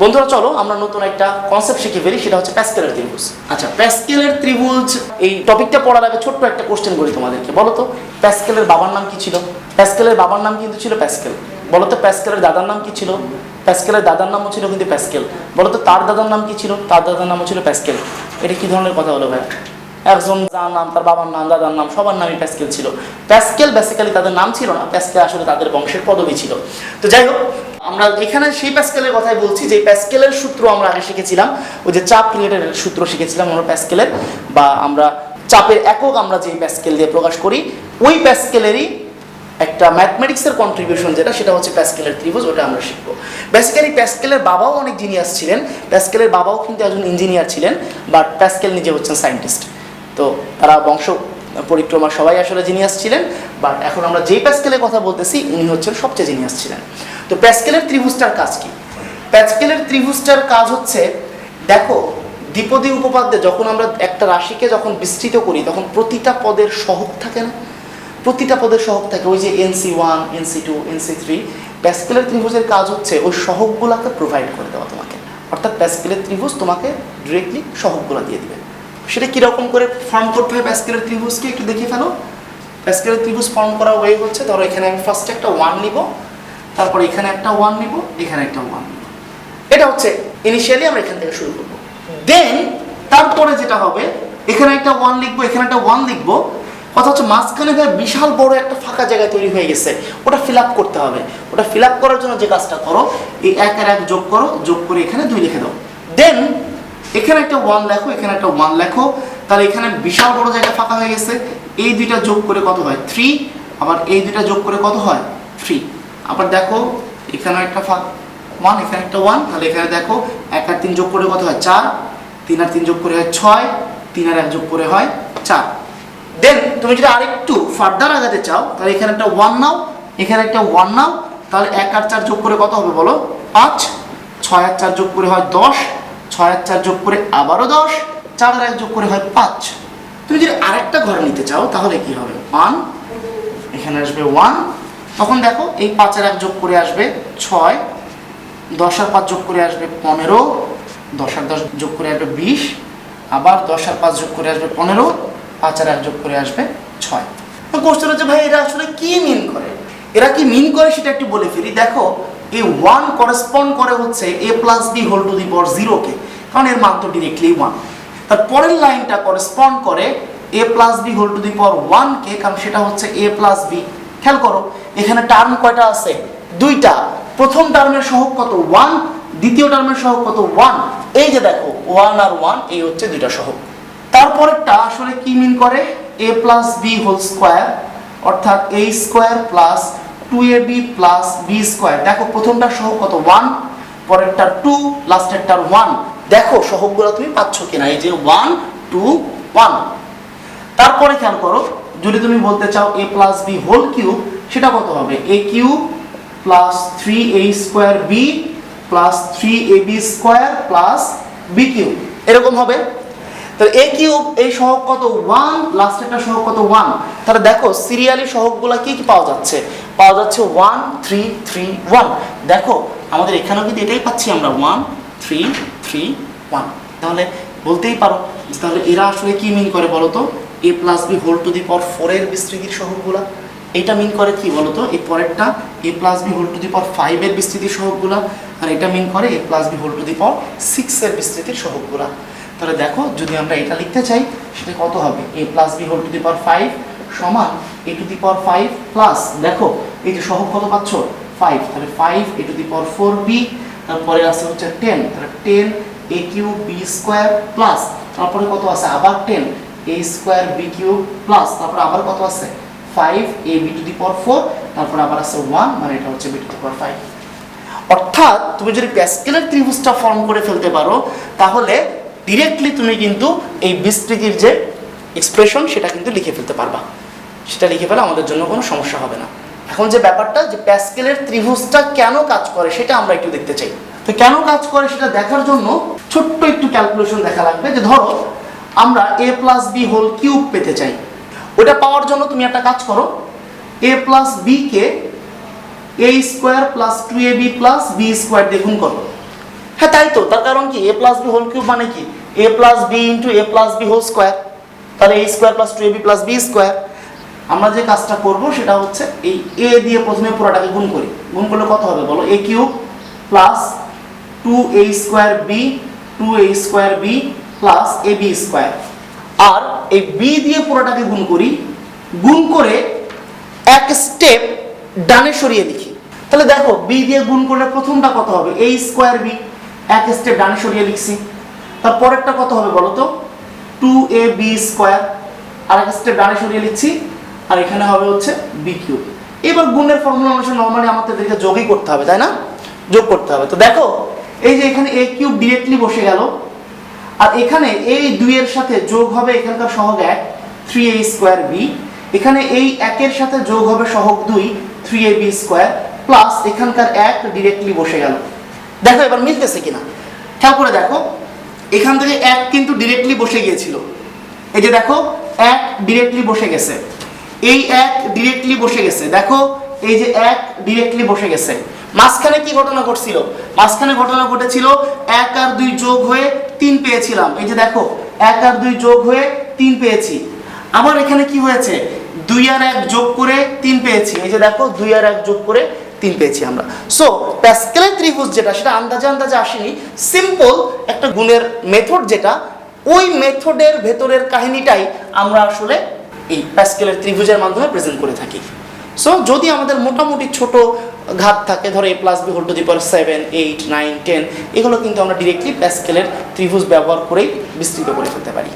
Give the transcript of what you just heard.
বন্ধুরা চলো আমরা নতুন একটা কনসেপ্ট শিখে ফেলি সেটা হচ্ছে প্যাসকেলের ত্রিভুজ। আচ্ছা প্যাসকেলের ত্রিভুজ এই টপিকটা পড়ার আগে ছোট্ট একটা কোশ্চেন করি তোমাদেরকে বলো তো প্যাসকেলের বাবার নাম কি ছিল? প্যাসকেলের বাবার নাম কিন্তু ছিল প্যাসকেল বলো তো প্যাসকেলের দাদার নাম কি ছিল? প্যাসকেলের দাদার নামও ছিল কিন্তু প্যাসকেল বলো তো তার দাদার নাম কি ছিল? তার দাদার নামও ছিল প্যাসকেল এটা কি ধরনের কথা হলো ভাই? একজন যার নাম তার বাবার নাম দাদার নাম সবার নামই প্যাসকেল ছিল। প্যাসকেল বেসিক্যালি তাদের নাম ছিল না প্যাসকেল আসলে তাদের বংশের পদবি ছিল। তো যাই হোক আমরা এখানে সেই প্যাসকেলের কথাই বলছি, যে প্যাসকেলের সূত্র আমরা আগে শিখেছিলাম, ওই যে চাপ রিলেটেড সূত্র শিখেছিলাম আমরা প্যাসকেলের, বা আমরা চাপের একক আমরা যে প্যাসকেল দিয়ে প্রকাশ করি, ওই প্যাসকেলেরই একটা ম্যাথমেটিক্সের কন্ট্রিবিউশন যেটা, সেটা হচ্ছে প্যাসকেলের ত্রিভুজ, ওটা আমরা শিখব। বেসিক্যালি প্যাসকেলের বাবাও অনেক জিনিয়াস ছিলেন, প্যাসকেলের বাবাও কিন্তু একজন ইঞ্জিনিয়ার ছিলেন বাট প্যাসকেল নিজে হচ্ছেন সায়েন্টিস্ট তো তারা বংশ পরিক্রমা সবাই আসলে জিনিয়াস ছিলেন বাট এখন আমরা যেই প্যাসকেলের কথা বলতেছি, উনি হচ্ছেন সবচেয়ে জিনিয়াস ছিলেন। তো প্যাসকেলের ত্রিভুজটার কাজ কি? প্যাসকেলের ত্রিভুজটার কাজ হচ্ছে, দেখো, দ্বিপদী উপপাদ্যে যখন আমরা একটা রাশিকে যখন বিস্তৃত করি, তখন প্রতিটা পদের সহগ থাকে না? প্রতিটা পদের সহগ থাকে। ওই যে NC one NC two NC three, প্যাসকেলের ত্রিভুজের কাজ হচ্ছে ওই সহগগুলোকে প্রোভাইড করে দেওয়া তোমাকে। অর্থাৎ প্যাসকেলের ত্রিভুজ তোমাকে ডিরেক্টলি সহগগুলো দিয়ে দিবে। সেটা কীরকম করে ফর্ম করতে হয় প্যাসকেলের ত্রিভুজকে? একটু দেখিয়ে ফেলো। প্যাসকেলের ত্রিভুজ ফর্ম করা ওয়ে হচ্ছে, ধরো এখানে আমি ফার্স্টে একটা ওয়ান নিব। তারপর এখানে একটা ওয়ান নিব এখানে একটা ওয়ান নিব। এটা হচ্ছে ইনিশিয়ালি আমরা এখান থেকে শুরু করব। দেন তারপরে যেটা হবে এখানে একটা ওয়ান লিখব এখানে একটা ওয়ান লিখব। কথা হচ্ছে মাঝখানে ভাই বিশাল বড় একটা ফাঁকা জায়গা তৈরি হয়ে গেছে ওটা ফিল আপ করতে হবে। ওটা ফিল করার জন্য যে কাজটা করো এই এক আর এক যোগ করো যোগ করে এখানে দুই লিখে দাও। দেন এখানে একটা ওয়ান লেখো এখানে একটা ওয়ান লেখো। তাহলে এখানে বিশাল বড় জায়গা ফাঁকা হয়ে গেছে। এই দুইটা যোগ করে কত হয়? থ্রি আবার এই দুইটা যোগ করে কত হয়? থ্রি আবার দেখো, এখানে একটা ফাঁক ওয়ান এখানে একটা ওয়ান তাহলে এখানে দেখো, এক আর তিন যোগ করে কত হয় চার? তিন আর তিন যোগ করে হয় ছয়, তিন আর এক যোগ করে হয় চার। দেন তুমি যদি আরেকটু ফার্দার আগাতে চাও, তাহলে এখানে একটা ওয়ান নাও, এখানে একটা ওয়ান নাও, তাহলে এক আর চার যোগ করে কত হবে বলো? পাঁচ। ছয় আর চার যোগ করে হয় দশ, ছয় আর চার যোগ করে আবারও দশ, চার আর এক যোগ করে হয় পাঁচ। তুমি যদি আরেকটা ঘর নিতে চাও, তাহলে কি হবে? ওয়ান এখানে আসবে ওয়ান তখন দেখো এই পাঁচ আর এক যোগ করে আসবে ছয়, দশ আর পাঁচ যোগ করে আসবে পনেরো, দশ আর দশ যোগ করে আসবে বিশ, আবার দশ আর পাঁচ যোগ করে আসবে পনেরো, পাঁচ আর এক যোগ করে আসবে ছয়। তো কোশ্চেন হচ্ছে, ভাই, এরা আসলে কি মিন করে? এরা কি মিন করে সেটা একটু বলে ফেলি। দেখো, এই ওয়ান করেসপন্ড করে হচ্ছে A plus B whole to the power জিরোকে কারণ এর মান তো ডিরেক্টলি ওয়ান তার পরের লাইনটা করেসপন্ড করে A plus B whole to the power ওয়ানকে কারণ সেটা হচ্ছে এ প্লাস বি খেয়াল করো, এখানে টার্ম কয়টা আছে? দুইটা। প্রথম টার্মের সহগ কত? ওয়ান দ্বিতীয় টার্মের সহগ কত? ওয়ান এই যে দেখো ওয়ান আর ওয়ান এই হচ্ছে দুইটা সহগ। তারপরেরটা আসলে কি মিন করে? A plus B whole square অর্থাৎ A square plus two A B plus B square দেখো প্রথমটা সহগ কত? ওয়ান পরেরটা টু লাস্টেরটার ওয়ান দেখো, সহগগুলো তুমি পাচ্ছ কিনা? এই যে ওয়ান টু ওয়ান তারপরে খেয়াল করো যদি তুমি বলতে চাও A plus B whole cube সেটা কত হবে? A cube plus three A square B plus three A B square plus B cube এরকম হবে? তাহলে এ কিউব এই সহগ কত? ওয়ান লাস্টেরটা সহগ কত? ওয়ান তাহলে দেখো সিরিয়ালি সহগগুলো কি কি পাওয়া যাচ্ছে? পাওয়া যাচ্ছে ওয়ান থ্রি থ্রি ওয়ান দেখো, আমাদের এখানেও কিন্তু এটাই পাচ্ছি আমরা ওয়ান থ্রি থ্রি ওয়ান তাহলে বলতেই পারো, তাহলে এরা আসলে কি মিন করে বলো তো? A plus B whole to the power ফোরের বিস্তৃতির সহগগুলা। এটা মিন করে কি বলতো? এই পরেরটা A plus B whole to the power ফাইভের বিস্তৃতির সহগগুলা, আর এটা মিন করে A plus B whole to the power সিক্সের বিস্তৃতির সহগগুলা। তাহলে দেখো, যদি আমরা এটা লিখতে চাই, সেটা কত হবে? A plus B whole to the power five সমান A to the power five plus দেখো, এই যে সহগ কত পাচ্ছ? ফাইভ তাহলে five A to the power four B তারপরে আছে হচ্ছে টেন তাহলে ten A cube B square plus তারপরে কত আছে? আবার ten A square B cube plus তারপরে আবার কত আছে? Five A B to the power four তারপরে আবার আছে ওয়ান মানে এটা হচ্ছে B to the power five অর্থাৎ তুমি যদি প্যাসকেলের ত্রিভুজটা ফর্ম করে ফেলতে পারো, তাহলে ডিরেক্টলি তুমি কিন্তু এই বিস্তৃতির যে এক্সপ্রেশন সেটা কিন্তু লিখে ফেলতে পারবা। সেটা লিখে ফেলে আমাদের জন্য কোনো সমস্যা হবে না। এখন যে ব্যাপারটা, যে প্যাসকেলের ত্রিভুজটা কেন কাজ করে, সেটা আমরা একটু দেখতে চাই। তো কেন কাজ করে, সেটা দেখার জন্য ছোট্ট একটু ক্যালকুলেশন দেখা লাগবে। যে ধরো আমরা A plus B whole cube পেতে চাই। ওটা পাওয়ার জন্য তুমি একটা কাজ করো। A plus B K A square plus two A B plus B square গুণ করো। হ্যাঁ তাই তো। তার কারণ কি? A plus B whole cube মানে কি? A plus B into A plus B whole square তাহলে A square plus two A B plus B square আমরা যে কাজটা করব সেটা হচ্ছে এই এ দিয়ে প্রথমে পুরোটাকে গুণ করি। গুণ করলে কত হবে বলো? A cube plus two A square B two A square B plus A B square আর এই বি দিয়ে পুরোটাকে গুণ করি, গুণ করে এক স্টেপ ডানে সরিয়ে লিখি তাহলে দেখো বি দিয়ে গুণ করলে প্রথমটা কত হবে? এ স্কোয়ার বি এক স্টেপ ডানে সরিয়ে লিখছি। তার পরেরটা কত হবে বলো তো? টু এ বি স্কোয়ার আর এক স্টেপ ডানে সরিয়ে লিখছি। আর এখানে হবে হচ্ছে বি কিউব এবার গুণের ফর্মুলা অনুসারে নর্মালি আমাদেরকে যোগই করতে হবে, তাই না? যোগ করতে হবে। তো দেখো, এই যে এখানে এ কিউব ডিরেক্টলি বসে গেল আর এখানে এই দুইয়ের সাথে যোগ হবে এখানকার সহগ এক থ্রি এ স্কোয়ার বি এখানে এই একের সাথে যোগ হবে সহগ দুই three A B square plus এখানকার এক ডিরেক্টলি বসে গেল। দেখো এবার মিলতেছে কিনা। খেয়াল করে দেখো, এখান থেকে এক কিন্তু ডিরেক্টলি বসে গিয়েছিল। এই যে দেখো, এক ডিরেক্টলি বসে গেছে। এই এক ডিরেক্টলি বসে গেছে। দেখো, এই যে এক ডিরেক্টলি বসে গেছে। মাঝখানে কি ঘটনা ঘটছিল? মাঝখানে ঘটনা ঘটেছিল, এক আর দুই যোগ হয়ে তিন পেয়েছিলাম। এই যে দেখো, এক আর দুই যোগ হয়ে তিন পেয়েছি। আবার এখানে কি হয়েছে? দুই আর এক যোগ করে তিন পেয়েছি। এই যে দেখো, দুই আর এক যোগ করে তিন পেয়েছি আমরা। সো প্যাসকেলের ত্রিভুজ যেটা, সেটা আন্দাজে আন্দাজে আসেনি। সিম্পল একটা গুণের মেথড যেটা, ওই মেথডের ভেতরের কাহিনীটাই আমরা আসলে এই প্যাসকেলের ত্রিভুজের মাধ্যমে প্রেজেন্ট করে থাকি। সো যদি আমাদের মোটামুটি ছোট ঘাত থাকে, ধরো A plus B whole to the power seven eight nine ten এগুলো কিন্তু আমরা ডিরেক্টলি প্যাসকেলের ত্রিভুজ ব্যবহার করেই বিস্তৃত করে ফেলতে পারি।